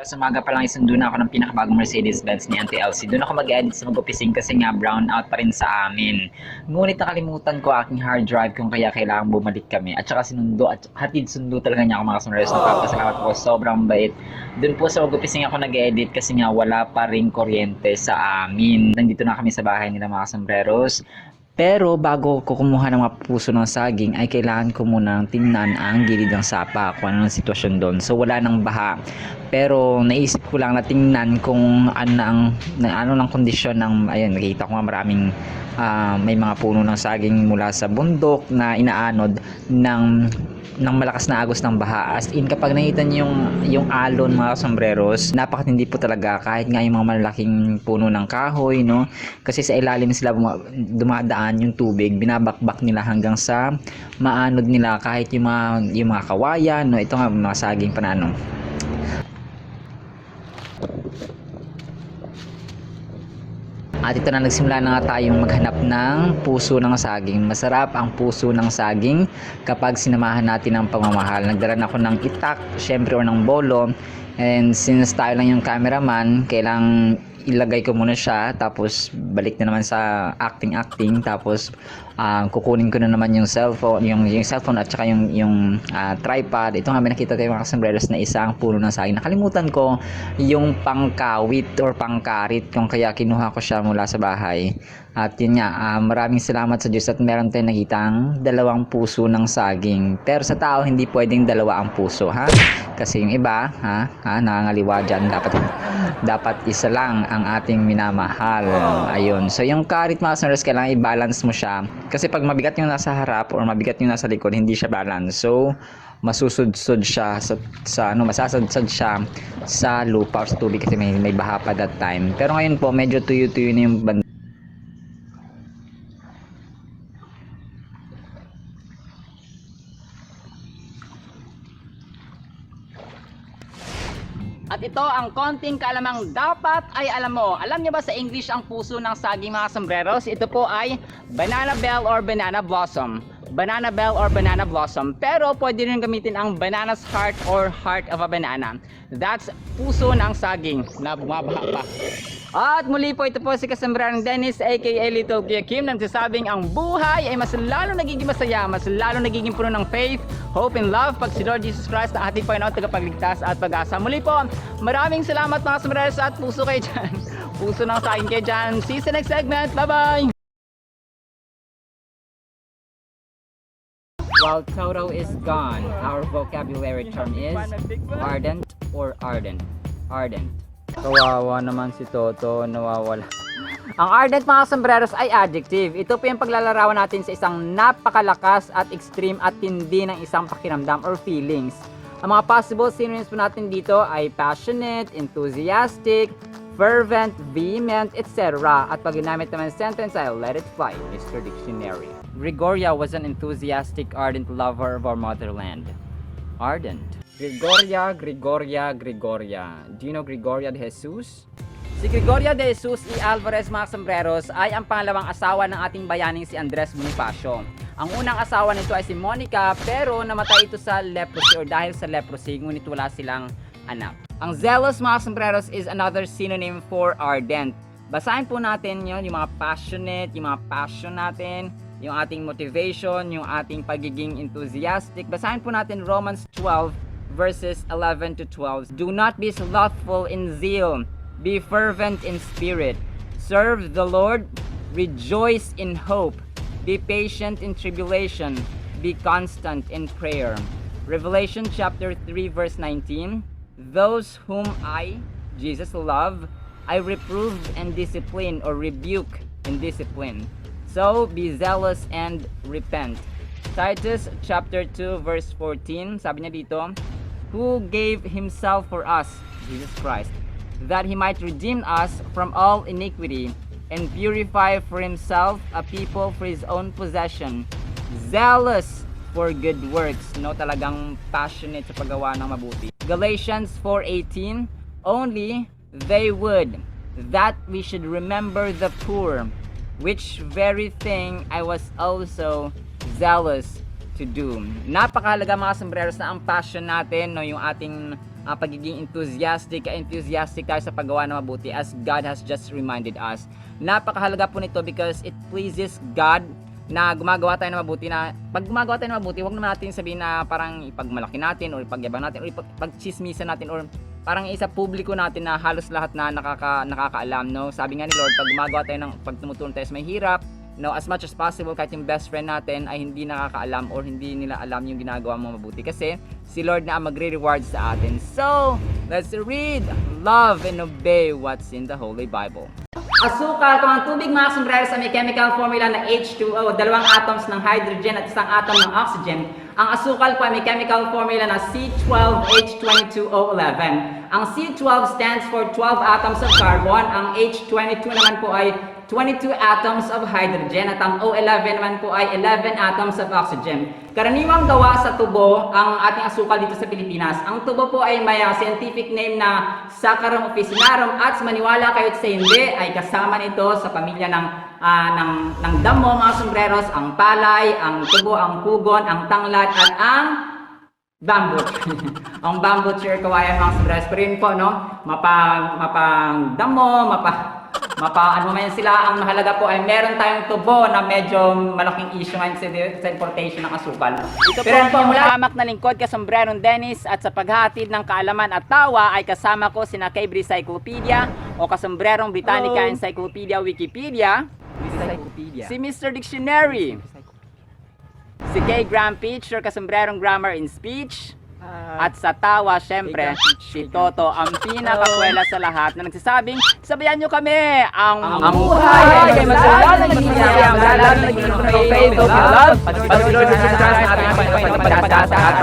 Sa umaga pa lang isundo na ako ng pinakabagong Mercedes-Benz ni Auntie Elsie. Doon ako mag-edit sa mag-opising kasi nga brown out pa rin sa amin. Ngunit nakalimutan ko aking hard drive kung kaya kailangan bumalik kami. At saka sinundo at hatid sundo talaga niya ako mga kasunod. Nagpapasalamat ako. Sobrang bait. Doon po sa mag-opising ako nag-edit kasi nga wala pa rin kuryente sa amin. Nandito na kami sa bahay nila mga sombreros. Pero bago ko kumuha ng mga puso ng saging ay kailangan ko munang tingnan ang gilid ng sapa kung ano ang sitwasyon doon. So wala nang baha. Pero naisip ko lang na tingnan kung ano ang ano ng kondisyon ng ayun nakita ko nga maraming ah, may mga puno ng saging mula sa bundok na inaanod ng ng malakas na agos ng baha. As in, kapag nakita niyo yung, yung alon mga sombreros, napakatindi po talaga kahit nga yung mga malalaking puno ng kahoy, no? Kasi sa ilalim sila dumadaan yung tubig, binabakbak nila hanggang sa maanod nila kahit yung mga, yung mga kawayan, no? Ito nga, mga saging pa na ano. At ito na nagsimula na nga tayong maghanap ng puso ng saging. Masarap ang puso ng saging kapag sinamahan natin ang pagmamahal. Nagdala na ako ng itak, syempre o ng bolo. And since tayo lang yung cameraman, kailang ilagay ko muna siya tapos balik na naman sa acting acting tapos ah, kukunin ko na naman yung cellphone yung yung cellphone at saka yung yung ah, tripod. Ito nga may nakita tayo mga sombreros na isang puno ng saging. Nakalimutan ko yung pangkawit or pangkarit kung kaya kinuha ko siya mula sa bahay. At yun nga ah, maraming salamat sa Diyos at meron tayong nakitang dalawang puso ng saging. Pero sa tao hindi pwedeng dalawa ang puso ha? Kasi yung iba ha, ha? Nangangaliwa dyan. Dapat dapat isa lang ang ating minamahal. Ayun. So yung karit mga sombreros kailangan i-balance mo siya kasi pag mabigat yung nasa harap or mabigat yung nasa likod hindi siya balance. So masusudsud siya sa, sa ano masasadsad siya sa lupa or sa tubig kasi may, may baha pa that time. Pero ngayon po medyo tuyo-tuyo na yung banda At ito ang konting kaalamang dapat ay alam mo. Alam niyo ba sa English ang puso ng saging mga sombreros? Ito po ay banana bell or banana blossom. Banana bell or banana blossom. Pero pwede rin gamitin ang banana's heart or heart of a banana. That's puso ng saging na bumabaha pa. At muli po ito po si Kasambrang Dennis aka Little Kuya Kim nagsasabing ang buhay ay mas lalo nagiging masaya, mas lalo nagiging puno ng faith, hope and love pag si Lord Jesus Christ ang ating Panginoon tagapagligtas at pag-asa. Muli po, maraming salamat mga Sombreros at puso kayo dyan. Puso ng sa akin kayo dyan. See you sa next segment. Bye-bye! While Toto is gone, our vocabulary term is ardent or ardent. Ardent. Kawawa naman si Toto, nawawala. Ang ardent mga sombreros ay adjective. Ito po yung paglalarawan natin sa isang napakalakas at extreme at tindi ng isang pakiramdam or feelings. Ang mga possible synonyms po natin dito ay passionate, enthusiastic, fervent, vehement, etc. At pag ginamit naman sentence ay let it fly, Mr. Dictionary. Gregoria was an enthusiastic, ardent lover of our motherland. Ardent. Gregoria, Gregoria, Gregoria. Do you know Gregoria de Jesus? Si Gregoria de Jesus y Alvarez mga sombreros ay ang pangalawang asawa ng ating bayaning si Andres Bonifacio. Ang unang asawa nito ay si Monica pero namatay ito sa leprosy or dahil sa leprosy ngunit wala silang anak. Ang zealous mga sombreros is another synonym for ardent. Basahin po natin yon yung mga passionate, yung mga passion natin, yung ating motivation, yung ating pagiging enthusiastic. Basahin po natin Romans 12 verses 11 to 12. Do not be slothful in zeal, be fervent in spirit. Serve the Lord, rejoice in hope, be patient in tribulation, be constant in prayer. Revelation chapter 3 verse 19. Those whom I, Jesus, love, I reprove and discipline or rebuke and discipline. So be zealous and repent. Titus chapter 2 verse 14, sabi niya dito, who gave himself for us, Jesus Christ, that he might redeem us from all iniquity and purify for himself a people for his own possession, zealous for good works. No, talagang passionate sa paggawa ng mabuti. Galatians 4:18, only they would that we should remember the poor, which very thing I was also zealous to do. Napakahalaga mga sombreros na ang passion natin, no, yung ating ah, pagiging enthusiastic, enthusiastic tayo sa paggawa ng mabuti as God has just reminded us. Napakahalaga po nito because it pleases God na gumagawa tayo ng mabuti na pag gumagawa tayo ng mabuti, wag naman natin sabihin na parang ipagmalaki natin or ipagyabang natin or ipagchismisan natin or parang isa publiko natin na halos lahat na nakaka, nakakaalam, no? Sabi nga ni Lord, pag gumagawa tayo ng pag tumutulong tayo sa may hirap, no, as much as possible kahit yung best friend natin ay hindi nakakaalam or hindi nila alam yung ginagawa mo mabuti kasi si Lord na ang magre-reward sa atin. So, let's read, love, and obey what's in the Holy Bible. Asukal, kung ang tubig mga sombreros ay may chemical formula na H2O, dalawang atoms ng hydrogen at isang atom ng oxygen. Ang asukal po ay may chemical formula na C12H22O11. Ang C12 stands for 12 atoms of carbon, ang H22 naman po ay 22 atoms of hydrogen at ang O11 naman po ay 11 atoms of oxygen. Karaniwang gawa sa tubo ang ating asukal dito sa Pilipinas. Ang tubo po ay may ah, scientific name na Saccharum officinarum at maniwala kayo sa hindi ay kasama nito sa pamilya ng ah, ng ng damo mga sombreros, ang palay, ang tubo, ang pugon, ang tanglad at ang bamboo. ang bamboo chair kawayan mga sombreros. Pero yun po, no? Mapang, mapang damo, mapa, mapa, ano man sila. Ang mahalaga po ay meron tayong tubo na medyo malaking issue ngayon sa, importation ng asukal. Ito Pero po, mula hamak na lingkod ka sombrerong Dennis at sa paghatid ng kaalaman at tawa ay kasama ko sina Cambridge Cyclopedia o kasombrerong Britannica Encyclopedia Wikipedia, si Mr. Dictionary, si Kay Graham Pitch or kasombrerong Grammar in Speech, at sa tawa, syempre, si Toto, ang pinakakwela sa lahat na nagsasabing, sabayan nyo kami, ang, ang buhay ay masaya, nagiging ang lalag, nagiging faith of love, patuloy na sa ating pagpapagpasa at